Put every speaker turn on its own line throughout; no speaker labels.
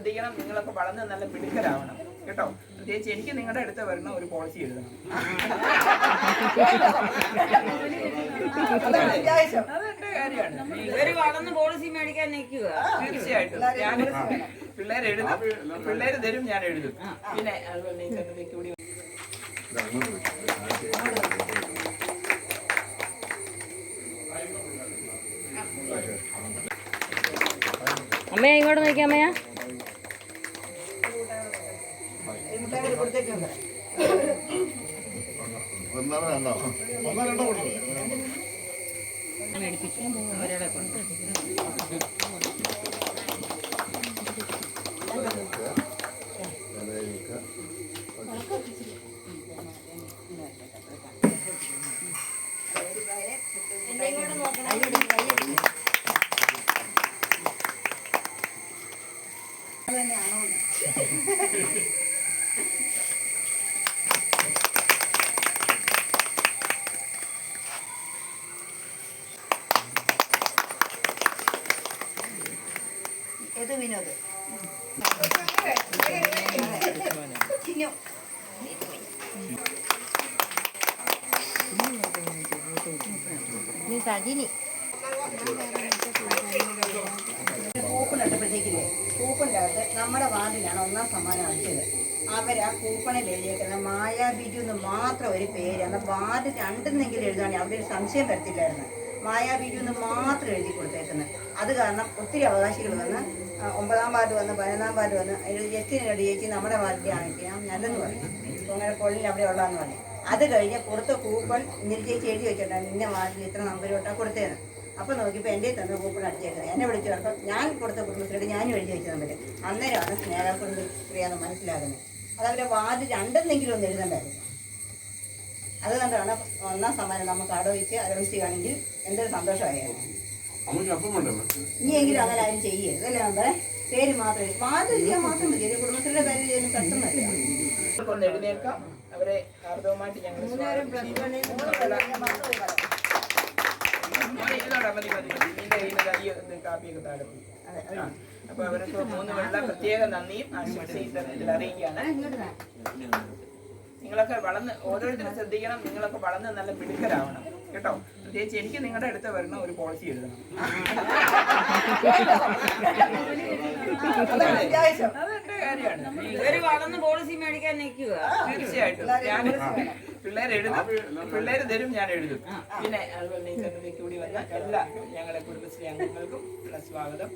ശ്രദ്ധിക്കണം നിങ്ങളൊക്കെ വളർന്ന് നല്ല മിടുക്കരാവണം. കേട്ടോ? പ്രത്യേകിച്ച് എനിക്ക് നിങ്ങളുടെ അടുത്ത് വരണം ഒരു പോളിസി എഴുതണം.
അതാണ് അത്യാവശ്യം.
അതെന്റെ കാര്യമാണ്?
ഇവർ വളർന്ന് പോളിസി മേടിക്കാൻ നിൽക്കുക.
തീർച്ചയായിട്ടും. ഞാൻ പിള്ളേർ എഴുതും. പിള്ളേര് തരും ഞാൻ എഴുതും. പിന്നെ അതുപോലെ കൂടി
അമ്മയാ ഇങ്ങോട്ട് നോക്കിയാ അമ്മയാ.
മുട്ടായി കൂടി കൊടുത്തേക്കുണ്ട്
ഒന്നാണ് രണ്ടോ ഒന്നോ രണ്ടോ കൊടുക്കും
ഇത് വിനോദ്?
നീ സജിനി.
കൂപ്പൺ ഇട്ടപ്പോഴത്തേക്കില്ലേ കൂപ്പണിന്റെ അകത്ത് നമ്മുടെ വാർഡിലാണ് ഒന്നാം സമ്മാനം അടിച്ചത്. അവർ ആ കൂപ്പണിൽ എഴുതിയേക്കുന്ന മായാ ബിജു എന്ന് മാത്രം ഒരു പേര്. അന്ന് വാർഡ് രണ്ടെന്നെങ്കിലും എഴുതുകയാണെങ്കിൽ അവിടെ ഒരു സംശയം വരത്തില്ലായിരുന്നു മായാ ബിജു എന്ന് മാത്രം എഴുതി കൊടുത്തേക്കുന്നത്. അത് കാരണം ഒത്തിരി അവകാശികൾ വന്ന് ഒമ്പതാം വാർഡ് വന്ന് പതിനൊന്നാം വാർഡ് വന്ന് അതിൽ ജസ്റ്റിനോട് ചേച്ചി നമ്മുടെ വാർഡിലാണ് ഞാൻ നല്ലെന്ന് പറഞ്ഞു. അങ്ങനെ കൊള്ളിൽ അവിടെ ഉള്ളതെന്ന് പറഞ്ഞു. അത് കഴിഞ്ഞ് കൊടുത്ത കൂപ്പൺ ഇന്നലെ ചേച്ചി എഴുതി വെച്ചിട്ടുണ്ടായിരുന്നു ഇന്ന വാർഡിൽ ഇത്ര നമ്പർ തൊട്ടാണ് കൊടുത്തേന്ന് അപ്പോൾ നോക്കിയപ്പോൾ എന്റെ തന്നെ കൂപ്പൺ അടിച്ചേക്കുന്നത്. എന്നെ വിളിച്ചു പറഞ്ഞപ്പോൾ ഞാൻ കൊടുത്ത കുടുംബശ്രീയുടെ ഞാനും എഴുതി വെച്ച നമ്പർ അന്നേരമാണ് സ്നേഹ കുടുംബശ്രീയാന്ന് മനസ്സിലാകുന്നത്. അത് അവരെ വാർഡ് രണ്ടെന്നെങ്കിലും ഒന്ന് എഴുതണ്ടായിരുന്നു. അതുകൊണ്ടാണ് ഒന്നാം സമ്മാനം നമുക്ക് അടവിച്ച് അടവിച്ചുകയാണെങ്കിൽ എന്തൊരു സന്തോഷമായിരുന്നു. ഇനിയെങ്കിലും അങ്ങനെ ആരും ചെയ്യരുത്. അല്ലേ നമ്മളെ പേര് മാത്രം എഴുതി. വാർഡ് ചെയ്യാൻ മാത്രം മതി. കുടുംബശ്രീയുടെ പേര് ചെയ്യാൻ പെട്ടെന്നല്ല?
എഴുന്നേൽക്കാം അവരെ ഞങ്ങൾ കാപ്പിയൊക്കെ താഴെ. അപ്പൊ അവർക്ക് മൂന്ന് വെള്ള പ്രത്യേക നന്ദിയും ആശംസയും ഇതിൽ അറിയിക്കുകയാണ്. നിങ്ങളൊക്കെ വളർന്ന് ഓരോരുത്തരും ശ്രദ്ധിക്കണം. നിങ്ങളൊക്കെ വളർന്ന് നല്ല മിടുക്കരാവണം. കേട്ടോ? പ്രത്യേകിച്ച് എനിക്ക് നിങ്ങളുടെ അടുത്ത് വരണം ഒരു പോളിസി എഴുതണം.
അതാണ് അത്യാവശ്യം.
അതെന്റെ കാര്യമാണ്?
ഇവർ വളർന്ന് പോളിസി മേടിക്കാൻ നിൽക്കുക.
തീർച്ചയായിട്ടും. ഞാൻ പിള്ളേർ എഴുതും പിള്ളേർ തരും ഞാൻ എഴുതും. പിന്നെ അതുപോലെ ഈ കൂടി വന്ന എല്ലാ ഞങ്ങളെ കുടുംബശ്രീ അംഗങ്ങൾക്കും സ്വാഗതം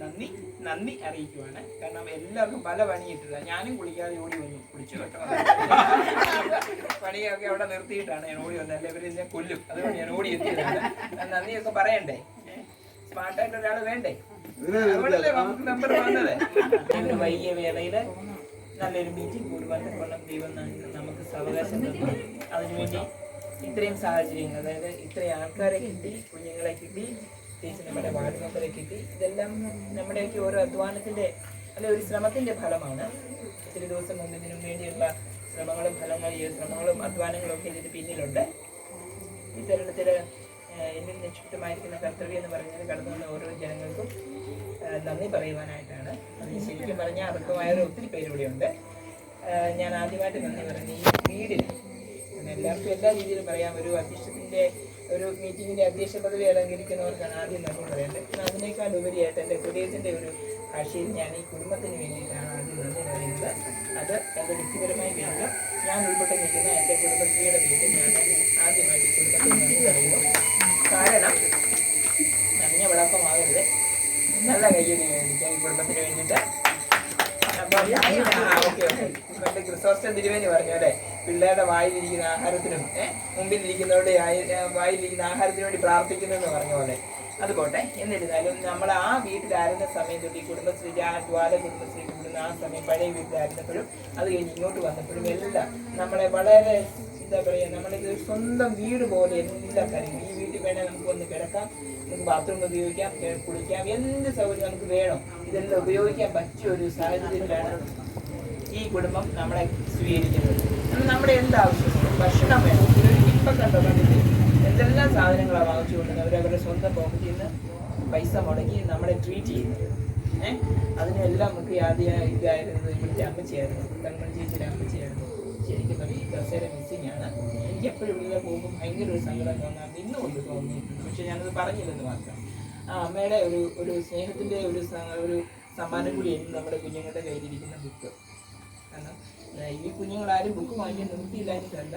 നന്ദി നന്ദി അറിയിക്കുവാണ്. കാരണം എല്ലാവർക്കും പല പണിയിട്ടില്ല ഞാനും കുളിക്കാതെ ഓടി വന്നു. കുളിച്ചു കേട്ടോ. പണിയൊക്കെ അവിടെ നിർത്തിയിട്ടാണ് ഞാൻ ഓടി വന്നത്. അല്ലെ? ഇവർ കൊല്ലും. അതുകൊണ്ട് ഞാൻ ഓടി എത്തിയതാണ്. നന്ദിയൊക്കെ പറയണ്ടേ? സ്മാർട്ടായിട്ട് ഒരാൾ വേണ്ടേ? അതുകൊണ്ടല്ലേ നമുക്ക് നമ്പർ വന്നത്? വൈകിയ വേളയിൽ നല്ലൊരു മീറ്റിംഗ് കൂടുവാൻ കൊല്ലം ദൈവം നമുക്ക് സാവകാശം തന്നു. അതിനുവേണ്ടി ഇത്രയും സാഹചര്യങ്ങൾ അതായത് ഇത്രയും ആൾക്കാരെ കിട്ടി കുഞ്ഞുങ്ങളെ കിട്ടി പ്രത്യേകിച്ച് നമ്മുടെ വാർഡ് മെമ്പറെ കിട്ടി ഇതെല്ലാം നമ്മുടെയൊക്കെ ഓരോ അധ്വാനത്തിന്റെ അല്ലെ ഒരു ശ്രമത്തിന്റെ ഫലമാണ്. ഒത്തിരി ദിവസം മുമ്പ് ഇതിനു വേണ്ടിയുള്ള ശ്രമങ്ങളും ഫലങ്ങളും ശ്രമങ്ങളും അധ്വാനങ്ങളും ഒക്കെ ഇതിന് പിന്നിലുണ്ട്. ഈ തരുണത്തിൽ എന്നിൽ നിക്ഷിപ്തമായിരിക്കുന്ന കർത്തവ്യം എന്ന് പറയുന്നത് കടന്നു വന്ന ഓരോ ജനങ്ങൾക്കും നന്ദി പറയുവാനായിട്ടാണ്. അതിന് ശരിക്കും പറഞ്ഞാൽ അർഹമായവർ ഒത്തിരി പേരിവിടെയുണ്ട് ഞാൻ ആദ്യമായിട്ട് നന്ദി പറഞ്ഞു ഈ വീടിന്. എല്ലാവർക്കും എല്ലാ രീതിയിലും പറയാം. ഒരു അധ്യക്ഷത്തിന്റെ ഒരു മീറ്റിങ്ങിന്റെ അധ്യക്ഷ പദവി അലങ്കരിക്കുന്നവർക്കാണ് ആദ്യം നന്ദി പറയേണ്ടത് അതിനേക്കാൾ ഉപരിയായിട്ട് എന്റെ ഹൃദയത്തിന്റെ ഒരു ഭാഷയിൽ ഞാൻ ഈ കുടുംബത്തിന് വേണ്ടിയിട്ടാണ് ആദ്യം നന്ദി പറയുന്നത്. അത് എന്റെ വ്യക്തിപരമായ വേണ്ട ഞാൻ ഉൾപ്പെട്ട് നിൽക്കുന്ന എന്റെ കുടുംബശ്രീയുടെ വീട്ടിൽ ഞാൻ ആദ്യമായിട്ട് ഈ കുടുംബത്തിന് നന്ദി പറയുന്നു. കാരണം നനഞ്ഞ വിളക്കമാകരുത്. നല്ല കയ്യൊരു ഞാൻ ഈ കുടുംബത്തിന് വേണ്ടിയിട്ട്. അപ്പം ഓക്കെ ഓക്കെ. ക്രിസോസ്റ്റം തിരുവേനി പറഞ്ഞു അല്ലേ? പിള്ളേരുടെ വായിലിരിക്കുന്ന ആഹാരത്തിനും മുമ്പിൽ ഏ, വായിലിരിക്കുന്ന ആഹാരത്തിന് വേണ്ടി പ്രാർത്ഥിക്കുന്നെന്ന് പറഞ്ഞ പോലെ. അത് പോട്ടെ എന്നിരുന്നാലും നമ്മൾ ആ വീട്ടിലായിരുന്ന സമയം തൊട്ട് ഈ കുടുംബശ്രീ ആ ജ്വാല കുടുംബശ്രീ കൂടുന്ന ആ സമയം പഴയ വീട്ടിലായിരുന്നപ്പോഴും അത് കഴിഞ്ഞ് ഇങ്ങോട്ട് വന്നപ്പോഴും എല്ലാം നമ്മളെ വളരെ എന്താ പറയുക നമ്മളിത് സ്വന്തം വീട് പോലെ എല്ലാ കാര്യങ്ങളും ഈ വീട്ടിൽ വേണേൽ നമുക്ക് ഒന്ന് കിടക്കാം നമുക്ക് ബാത്റൂം ഉപയോഗിക്കാം കുളിക്കാം എന്ത് സൗകര്യം നമുക്ക് വേണം ഇതെല്ലാം ഉപയോഗിക്കാൻ പറ്റിയ ഒരു സാഹചര്യത്തിലാണ് ഈ കുടുംബം നമ്മളെ സ്വീകരിക്കുന്നത്. നമ്മുടെ എന്താവശ്യം ഭക്ഷണം വേണം. ഇപ്പം കണ്ടോ കണ്ടിട്ട് എന്തെല്ലാം സാധനങ്ങളാണ് വാങ്ങിച്ചു കൊടുക്കുന്നത് അവരവരുടെ സ്വന്തം പോക്കറ്റിൽ നിന്ന് പൈസ മുടക്കി നമ്മളെ ട്രീറ്റ് ചെയ്യുന്നത്. ഏഹ് അതിനെല്ലാം നമുക്ക് ആദ്യം ഇതായിരുന്നത് ഇവിടുത്തെ അമ്മച്ചിയായിരുന്നു. തങ്ങൾ ചേച്ചിയുടെ അമ്മച്ചിയായിരുന്നു. ശരിക്കും ഈ കസേര മിസ്സിങ് ആണ്. എനിക്ക് എപ്പോഴും ഇവിടെ പോകുമ്പോൾ ഭയങ്കര ഒരു സങ്കടം തോന്നാൻ ഇന്നും കൊണ്ട് തോന്നിയിട്ടുണ്ട് പക്ഷെ ഞാനത് പറഞ്ഞില്ലെന്ന് മാത്രം. ആ അമ്മയുടെ ഒരു ഒരു സ്നേഹത്തിന്റെ ഒരു ഒരു സമ്മാനം കൂടിയായിരുന്നു നമ്മുടെ കുഞ്ഞുങ്ങളുടെ കയ്യിലിരിക്കുന്ന ബുക്ക് കാരണം ഈ കുഞ്ഞുങ്ങളാരും ബുക്ക് വാങ്ങിക്കാൻ നിർത്തിയില്ലാഞ്ഞിട്ടല്ല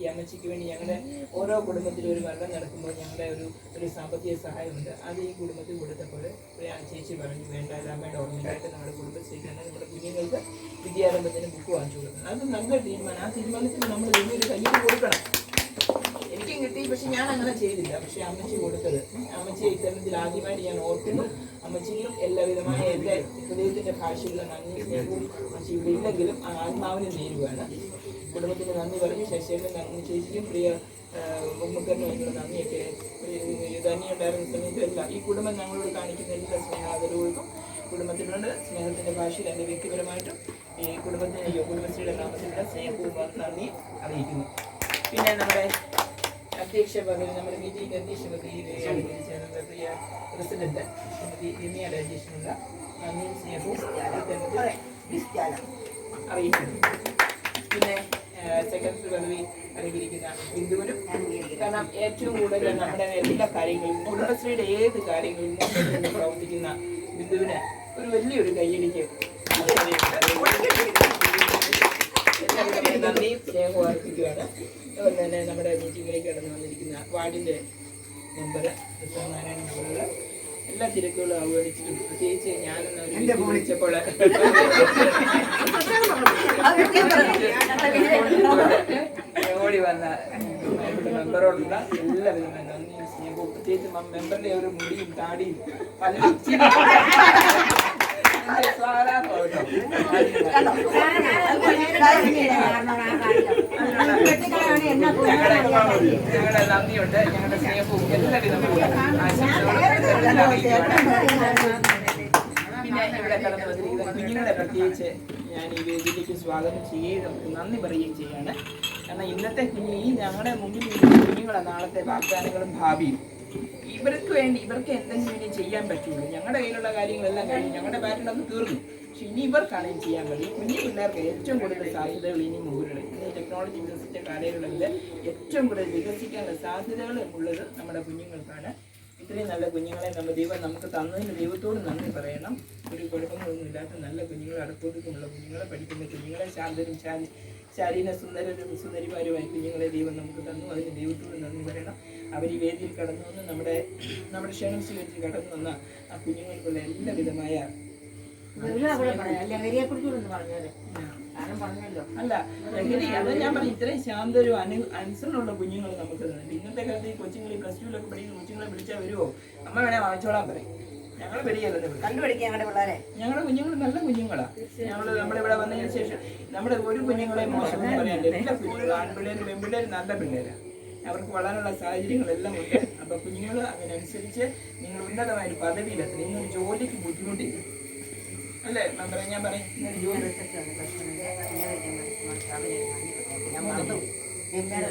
ഈ അമ്മച്ചിക്ക് വേണ്ടി ഞങ്ങളുടെ ഓരോ കുടുംബത്തിലും ഒരു മരണം നടക്കുമ്പോൾ ഞങ്ങളുടെ ഒരു ഒരു സാമ്പത്തിക സഹായമുണ്ട്. അത് ഈ കുടുംബത്തിൽ കൊടുത്തപ്പോൾ ചേച്ചി പറഞ്ഞു വേണ്ട അമ്മയുടെ ഓർമ്മയായിട്ട് നമ്മുടെ കുടുംബശ്രീക്ക് തന്നെ നമ്മുടെ കുഞ്ഞുങ്ങൾക്ക് വിദ്യാരംഭത്തിന് ബുക്ക് വാങ്ങിച്ചു കൊടുക്കണം. അത് നല്ല തീരുമാനം. ആ തീരുമാനത്തിന് നമ്മൾ വലിയൊരു കയ്യിൽ കൊടുക്കണം. പക്ഷെ ഞാൻ അങ്ങനെ ചെയ്തില്ല. പക്ഷെ അമ്മച്ചി കൊടുത്തത്. അമ്മച്ചി ഇത്തരത്തിൽ ആദ്യമായിട്ട് ഞാൻ ഓർക്കുന്നു. അമ്മച്ചിയും എല്ലാവിധമായ എന്റെ ഹൃദയത്തിന്റെ ഭാഷയുള്ള നന്ദി സ്നേഹവും അമ്മച്ചി ഇവിടെ ഇല്ലെങ്കിലും ആ ആത്മാവിനെ നേരുവാണ്. കുടുംബത്തിന് നന്ദി പറഞ്ഞു. ശശിയുടെ നന്ദി ചേച്ചിക്കും പ്രിയ ഉമ്മക്കറിനും നന്ദിയൊക്കെ തന്നെയുണ്ടായിരുന്ന സമയത്ത് എല്ലാം ഈ കുടുംബം ഞങ്ങളോട് കാണിക്കുന്ന എല്ലാ സ്നേഹാദരവുകൾക്കും കുടുംബത്തിനോട് സ്നേഹത്തിന്റെ ഭാഷയിൽ എന്റെ വ്യക്തിപരമായിട്ടും ഈ കുടുംബത്തിന് കുടുംബശ്രീയുടെ നാമത്തിലുള്ള സ്നേഹവും നന്ദി അറിയിക്കുന്നു. പിന്നെ നമ്മുടെ അധ്യക്ഷ നമ്മുടെ വി ജി ഗന്ധീഷ് പ്രിയ പ്രസിഡന്റ് ശ്രീമതി രമ്യ
രാജേഷിനുള്ള.
അറിയിക്കുന്നു പിന്നെ സെക്രട്ടറി പദവി അലങ്കരിക്കുന്ന ബിന്ദുവിനും കാരണം ഏറ്റവും കൂടുതൽ നമ്മുടെ എല്ലാ കാര്യങ്ങളും കുടുംബശ്രീയുടെ ഏത് കാര്യങ്ങളും പ്രവർത്തിക്കുന്ന ബിന്ദുവിന് ഒരു വലിയൊരു കൈയടിക്ക് നന്ദി സ്നേഹം അർപ്പിക്കുകയാണ് തന്നെ നമ്മുടെ മീറ്റിങ്ങിലേക്ക് കടന്നു വന്നിരിക്കുന്ന വാർഡിന്റെ മെമ്പർ നാരായണൻ നമ്മളുടെ എല്ലാ തിരക്കുകളും അവഗണിച്ചിട്ടും പ്രത്യേകിച്ച് ഞാനെന്ന് ഒരു വിളിച്ചപ്പോൾ ഓടി വന്ന മെമ്പറോടുള്ള എല്ലാവരും പ്രത്യേകിച്ച് മെമ്പറിന്റെ ഒരു മുടിയും താടിയും പല സാധാരണ. ഞങ്ങളുടെ ഞങ്ങളുടെ സ്നേഹവും ഇവിടെ കുഞ്ഞുങ്ങളെ പ്രത്യേകിച്ച് ഞാൻ ഈ വേദിയിലേക്ക് സ്വാഗതം ചെയ്യുകയും നന്ദി പറയുകയും ചെയ്യാണ് കാരണം ഇന്നത്തെ കുഞ്ഞു ഈ ഞങ്ങളുടെ മുമ്പിൽ കുഞ്ഞുങ്ങളെ നാളത്തെ വാഗ്ദാനങ്ങളും ഭാവിയും ഇവർക്ക് വേണ്ടി ഇവർക്ക് എന്തെങ്കിലും ചെയ്യാൻ പറ്റുള്ളൂ ഞങ്ങളുടെ കയ്യിലുള്ള കാര്യങ്ങളെല്ലാം കഴിഞ്ഞു. ഞങ്ങളുടെ ബാറ്റിലൊന്ന് തീർന്നു. പക്ഷെ ഇനി ഇവർക്കാണ് ഇത് ചെയ്യാൻ കഴിയും കുഞ്ഞു പിള്ളേർക്ക് ഏറ്റവും കൂടുതൽ സാധ്യതകൾ ഇനി മുകളിൽ ഇന്ന് ടെക്നോളജി വികസിച്ച കാലയളവിൽ ഏറ്റവും കൂടുതൽ വികസിക്കാനുള്ള സാധ്യതകൾ ഉള്ളത് നമ്മുടെ കുഞ്ഞുങ്ങൾക്കാണ്. ഇത്രയും നല്ല കുഞ്ഞുങ്ങളെ നമ്മൾ ദൈവം നമുക്ക് തന്നതിന് ദൈവത്തോട് നന്ദി പറയണം. ഒരു കുഴപ്പങ്ങളൊന്നും ഇല്ലാത്ത നല്ല കുഞ്ഞുങ്ങളെ അടുപ്പോട്ടുമുള്ള കുഞ്ഞുങ്ങളെ പഠിക്കുന്ന കുഞ്ഞുങ്ങളെ ശാന്തരും ശാരി ശാരീര സുന്ദരരും സുന്ദരിമാരുമായി കുഞ്ഞുങ്ങളെ ദൈവം നമുക്ക് തന്നു. അതിന് ദൈവത്തോട് നന്ദി പറയണം. അവർ ഈ വേദിയിൽ കടന്നു വന്ന് നമ്മുടെ നമ്മുടെ ക്ഷണം സ്വീകരിച്ച് കടന്നു വന്ന ആ കുഞ്ഞുങ്ങൾക്കുള്ള എല്ലാവിധമായ അല്ല? ലഹരി അത് ഞാൻ പറഞ്ഞു ഇത്രയും ശാന്തരും അനു അനുസരണമുള്ള കുഞ്ഞുങ്ങൾ നമുക്ക് ഇന്നത്തെ കാലത്ത് ഈ കൊച്ചുങ്ങൾ ഈ പ്ലസ് ടുവിലൊക്കെ പഠിക്കുന്ന കൊച്ചുങ്ങളെ വിളിച്ചാൽ വരുമോ അമ്മ വേണേ വാങ്ങിച്ചോളാൻ പറയും. ഞങ്ങൾ
പിള്ളേരെ.
ഞങ്ങളുടെ കുഞ്ഞുങ്ങൾ നല്ല കുഞ്ഞുങ്ങളാ. ഞങ്ങൾ നമ്മളിവിടെ വന്നതിന് ശേഷം നമ്മുടെ ഒരു കുഞ്ഞുങ്ങളെ മോശം എല്ലാ കുഞ്ഞുങ്ങളും ആൺപിള്ളേരും പെൺപിള്ളേരും നല്ല പിള്ളേരാണ് അവർക്ക് വളരാനുള്ള സാഹചര്യങ്ങളെല്ലാം ഉണ്ട്. അപ്പൊ കുഞ്ഞുങ്ങൾ അതിനനുസരിച്ച് നിങ്ങൾ ഉന്നതമായ ഒരു പദവിയിലെത്തി. നിങ്ങൾ ജോലിക്ക് ബുദ്ധിമുട്ടില്ല. അല്ലേ? മെമ്പറെ ഞാൻ പറയും. ഇന്നൊരു ജോലി
ഞാൻ മറന്നു
എത്ര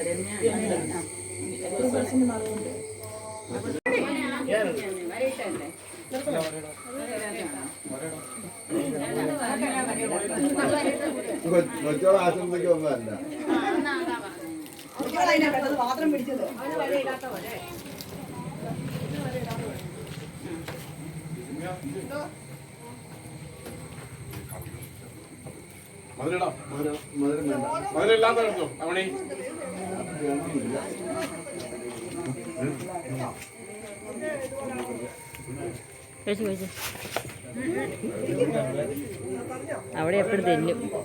മധുരടാ? മധുരം മധുരം വേണ്ട. മധുരം ഇല്ലാത്ത കേട്ടോ അവണി
അവിടെ എപ്പോഴും തെന്നും.